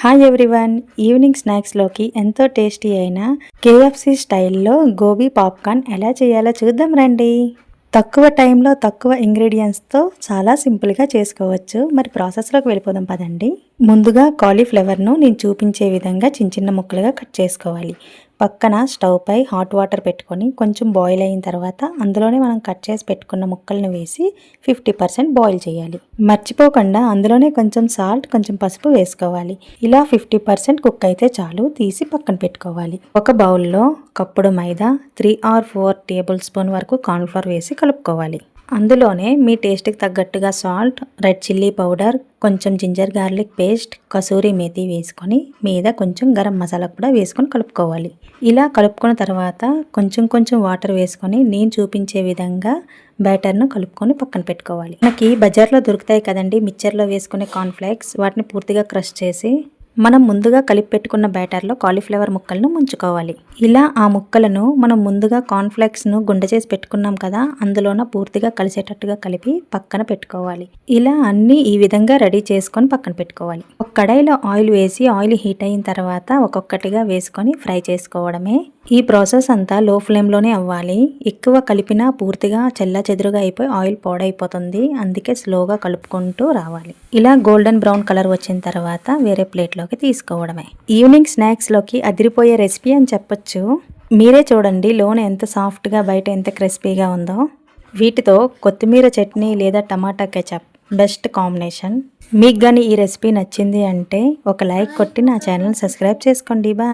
Hi everyone evening స్నాక్స్లోకి ఎంతో tasty అయిన KFC స్టైల్లో గోబీ పాప్కార్న్ ఎలా చేయాలో చూద్దాం రండి. తక్కువ టైంలో తక్కువ ఇంగ్రీడియంట్స్తో చాలా సింపుల్గా చేసుకోవచ్చు. మరి ప్రాసెస్లోకి వెళ్ళిపోదాం పదండి. ముందుగా కాలీఫ్లవర్ను నేను చూపించే విధంగా చిన్న చిన్న ముక్కలుగా కట్ చేసుకోవాలి. పక్కన స్టవ్ పై హాట్ వాటర్ పెట్టుకొని కొంచెం బాయిల్ అయిన తర్వాత అందులోనే మనం కట్ చేసి పెట్టుకున్న ముక్కలను వేసి ఫిఫ్టీ పర్సెంట్ బాయిల్ చేయాలి. మర్చిపోకుండా అందులోనే కొంచెం సాల్ట్ కొంచెం పసుపు వేసుకోవాలి. ఇలా ఫిఫ్టీ పర్సెంట్ కుక్ అయితే చాలు తీసి పక్కన పెట్టుకోవాలి. ఒక బౌల్లో కప్పుడు maida three or four tablespoon వరకు కార్న్ఫ్లవర్ వేసి కలుపుకోవాలి. అందులోనే మీ టేస్ట్కి తగ్గట్టుగా సాల్ట్ రెడ్ చిల్లీ పౌడర్ కొంచెం ginger garlic paste kasuri methi వేసుకొని మీద కొంచెం గరం మసాలా కూడా వేసుకొని కలుపుకోవాలి. ఇలా కలుపుకున్న తర్వాత కొంచెం కొంచెం వాటర్ వేసుకొని నేను చూపించే విధంగా బ్యాటర్ను కలుపుకొని పక్కన పెట్టుకోవాలి. మనకి బజార్లో దొరుకుతాయి కదండి మిక్చర్లో వేసుకునే కార్న్ఫ్లేక్స్ వాటిని పూర్తిగా క్రష్ చేసి మనం ముందుగా కలిపి పెట్టుకున్న బ్యాటర్లో కాలీఫ్లవర్ ముక్కలను ముంచుకోవాలి. ఇలా ఆ ముక్కలను మనం ముందుగా కార్న్ఫ్లేక్స్ను గుండె చేసి పెట్టుకున్నాం కదా అందులోన పూర్తిగా కలిసేటట్టుగా కలిపి పక్కన పెట్టుకోవాలి. ఇలా అన్నీ ఈ విధంగా రెడీ చేసుకొని పక్కన పెట్టుకోవాలి. ఒక కడాయిలో ఆయిల్ వేసి ఆయిల్ హీట్ అయిన తర్వాత ఒక్కొక్కటిగా వేసుకొని ఫ్రై చేసుకోవడమే ఈ ప్రాసెస్ అంతా లో ఫ్లేమ్లోనే అవ్వాలి. ఎక్కువ కలిపినా పూర్తిగా చెల్ల చెదురుగా అయిపోయి ఆయిల్ పాడైపోతుంది. అందుకే స్లోగా కలుపుకుంటూ రావాలి. ఇలా గోల్డెన్ బ్రౌన్ కలర్ వచ్చిన తర్వాత వేరే ప్లేట్లోకి తీసుకోవడమే. ఈవినింగ్ స్నాక్స్లోకి అదిరిపోయే రెసిపీ అని చెప్పొచ్చు. మీరే చూడండి లోన ఎంత సాఫ్ట్గా బయట ఎంత క్రిస్పీగా ఉందో. వీటితో కొత్తిమీర చట్నీ లేదా టమాటా కెచప్ బెస్ట్ కాంబినేషన్. మీకు కానీ ఈ రెసిపీ నచ్చింది అంటే ఒక లైక్ కొట్టి నా ఛానల్ సబ్స్క్రైబ్ చేసుకోండి. బా